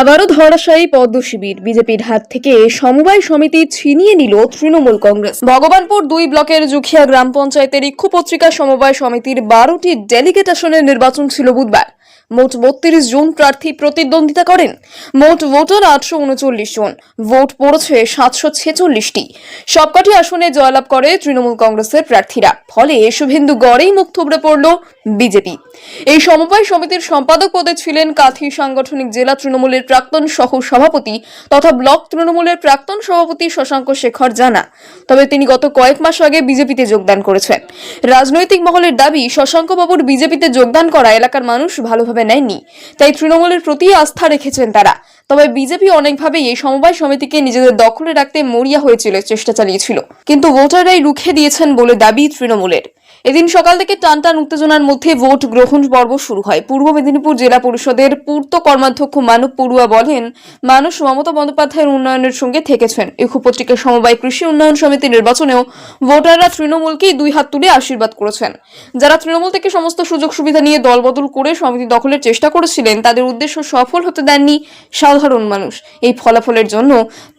আবারও ধরাশায়ী পদ্ম শিবির। বিজেপির হাত থেকে সমবায় সমিতি ছিনিয়ে নিল তৃণমূল কংগ্রেস। ভগবানপুর দুই ব্লকের জুখিয়া গ্রাম পঞ্চায়েতের ইক্ষু পত্রিকা সমবায় সমিতির বারোটি ডেলিগেট আসনের নির্বাচন ছিল বুধবার। মোট বত্রিশ জন প্রার্থী প্রতিদ্বন্দ্বিতা করেন। মোট ভোটার আটশো উনচল্লিশ জন। ভোট পড়েছে সাতশো ছেচল্লিশটি। সবকটি আসনে জয়লাভ করে তৃণমূল কংগ্রেসের প্রার্থীরা। ফলে শুভেন্দু গড়েই মুখ থুবড়ে পড়ল বিজেপি। এই সমবায় সমিতির সম্পাদক পদে ছিলেন কাথি সাংগঠনিক জেলা তৃণমূলের প্রাক্তন সহ সভাপতি তথা ব্লক তৃণমূলের প্রাক্তন সভাপতি শশাঙ্ক শেখর জানা। তবে তিনি গত কয়েক মাস আগে বিজেপিতে যোগদান করেছেন। রাজনৈতিক মহলের দাবি শশাঙ্ক বাবুর বিজেপিতে যোগদান করা এলাকার মানুষ ভালোভাবে নেননি। তাই তৃণমূলের প্রতি আস্থা রেখেছেন তারা। তবে বিজেপি অনেকভাবেই এই সমবায় সমিতিকে নিজেদের দখলে রাখতে মরিয়া হয়েছিল চেষ্টা চালিয়েছিল। কিন্তু ভোটাররাই রুখে দিয়েছেন বলে দাবি তৃণমূলের। এদিন সকাল থেকে টানটান উত্তেজনার মধ্যে ভোট গ্রহণ পর্ব শুরু হয়। পূর্ব মেদিনীপুর জেলা পরিষদের পূর্ত কর্মাধ্যক্ষ মানব পড়ুয়া বলেন, মানুষ মমতা বন্দ্যোপাধ্যায়ের উন্নয়নের সঙ্গে থেকেছেন। ইক্ষু পত্রিকার সমবায় কৃষি উন্নয়ন সমিতি নির্বাচনেও ভোটাররা তৃণমূলকেই দুই হাত তুলে আশীর্বাদ করেছেন। যারা তৃণমূল থেকে সমস্ত সুযোগ সুবিধা নিয়ে দলবদল করে সমিতি দখলের চেষ্টা করেছিলেন, তাদের উদ্দেশ্য সফল হতে দেননি সাধারণ মানুষ। এই ফলাফলের জন্য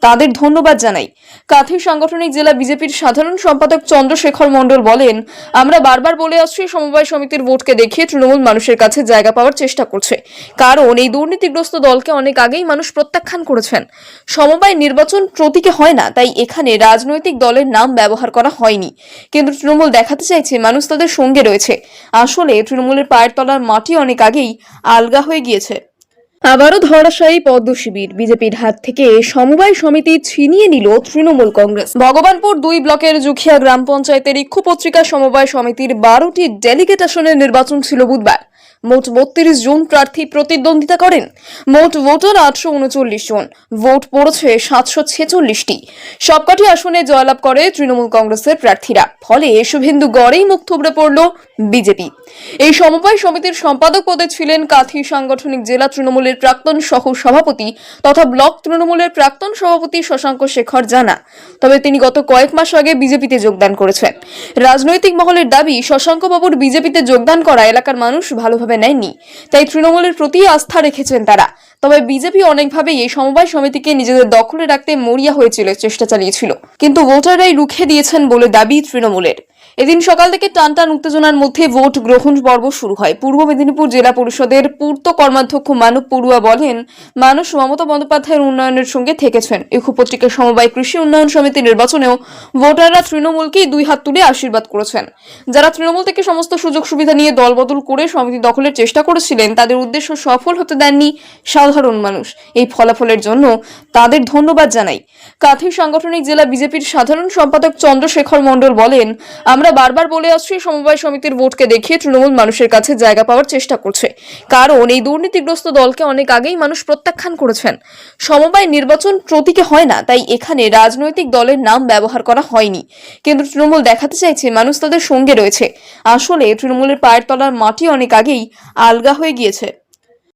তাদের ধন্যবাদ জানাই। কাথি সাংগঠনিক জেলা বিজেপির সাধারণ সম্পাদক চন্দ্রশেখর মণ্ডল বলেন আমরা বারবার বলে আসছি, সমবায় সমিতির ভোটকে দেখিয়ে তৃণমূল মানুষের কাছে জায়গা পাওয়ার চেষ্টা করছে। কারণ এই দুর্নীতিগ্রস্ত দলকে অনেক আগেই মানুষ প্রত্যাখ্যান করেছেন। সমবায় নির্বাচন প্রতীকে হয় না, তাই এখানে রাজনৈতিক দলের নাম ব্যবহার করা হয়নি। কিন্তু তৃণমূল দেখাতে চাইছে মানুষ তাদের সঙ্গে রয়েছে। আসলে তৃণমূলের পায়ের তলার মাটি অনেক আগেই আলগা হয়ে গিয়েছে। আবারও ধরাশায়ী পদ্ম শিবির বিজেপির হাত থেকে সমবায় সমিতি ছিনিয়ে নিল তৃণমূল কংগ্রেস। ভগবানপুর দুই ব্লকের জুখিয়া গ্রাম পঞ্চায়েতের ইক্ষু পত্রিকা সমবায় সমিতির বারোটি ডেলিগেট আসনের নির্বাচন ছিল বুধবার। মোট বত্রিশ জন প্রার্থী প্রতিদ্বন্দ্বিতা করেন। মোট ভোটার আটশো উনচল্লিশ জন। ভোট পড়েছে সাতশো ছেচল্লিশটি। সবকটি আসনে জয়লাভ করে তৃণমূল কংগ্রেসের প্রার্থীরা। ফলে শুভেন্দু গড়েই মুখ থুবড়ে পড়ল বিজেপি। এই সমবায় সমিতির সম্পাদক পদে ছিলেন কাথি সাংগঠনিক জেলা তৃণমূলের প্রাক্তন সহ সভাপতি তথা ব্লক তৃণমূলের প্রাক্তন সভাপতি শশাঙ্ক শেখর জানা। তবে তিনি গত কয়েক মাস আগে বিজেপিতে যোগদান করেছেন। রাজনৈতিক মহলের দাবি শশাঙ্ক বাবুর বিজেপিতে যোগদান করা এলাকার মানুষ ভালোভাবে নেননি তাই তৃণমূলের প্রতি আস্থা রেখেছেন তারা। তবে বিজেপি অনেকভাবেই এই সমবায় সমিতিকে নিজেদের দখলে রাখতে মরিয়া হয়েছিল চেষ্টা চালিয়েছিল। কিন্তু ভোটাররাই রুখে দিয়েছেন বলে দাবি তৃণমূলের। এদিন সকাল থেকে টানটান উত্তেজনার মধ্যে ভোট গ্রহণ পর্ব শুরু হয়। পূর্ব মেদিনীপুর জেলা পরিষদের পূর্ত কর্মাধ্যক্ষ মানব পড়ুয়া বলেন, মানুষ মমতা বন্দ্যোপাধ্যায়ের উন্নয়নের সঙ্গে থেকেছেন। ইক্ষু পত্রিকার সমবায় কৃষি উন্নয়ন সমিতি নির্বাচনেও ভোটাররা তৃণমূলকেই দুই হাত তুলে আশীর্বাদ করেছেন। যারা তৃণমূল থেকে সমস্ত সুযোগ সুবিধা নিয়ে দলবদল করে সমিতি দখলের চেষ্টা করেছিলেন, তাদের উদ্দেশ্য সফল হতে দেননি সাধারণ মানুষ। এই ফলাফলের জন্য তাদের ধন্যবাদ জানাই। কাথি সাংগঠনিক জেলা বিজেপির সাধারণ সম্পাদক চন্দ্রশেখর মণ্ডল বলেন আমরা বারবার বলে আসছি, সমবায় সমিতির ভোটকে দেখিয়ে তৃণমূল মানুষের কাছে জায়গা পাওয়ার চেষ্টা করছে। কারণ এই দুর্নীতিগ্রস্ত দলকে অনেক আগেই মানুষ প্রত্যাখ্যান করেছেন। সমবায় নির্বাচন প্রতীকে হয় না, তাই এখানে রাজনৈতিক দলের নাম ব্যবহার করা হয়নি। কিন্তু তৃণমূল দেখাতে চাইছে মানুষ তাদের সঙ্গে রয়েছে। আসলে তৃণমূলের পায়ের তলার মাটি অনেক আগেই আলগা হয়ে গিয়েছে।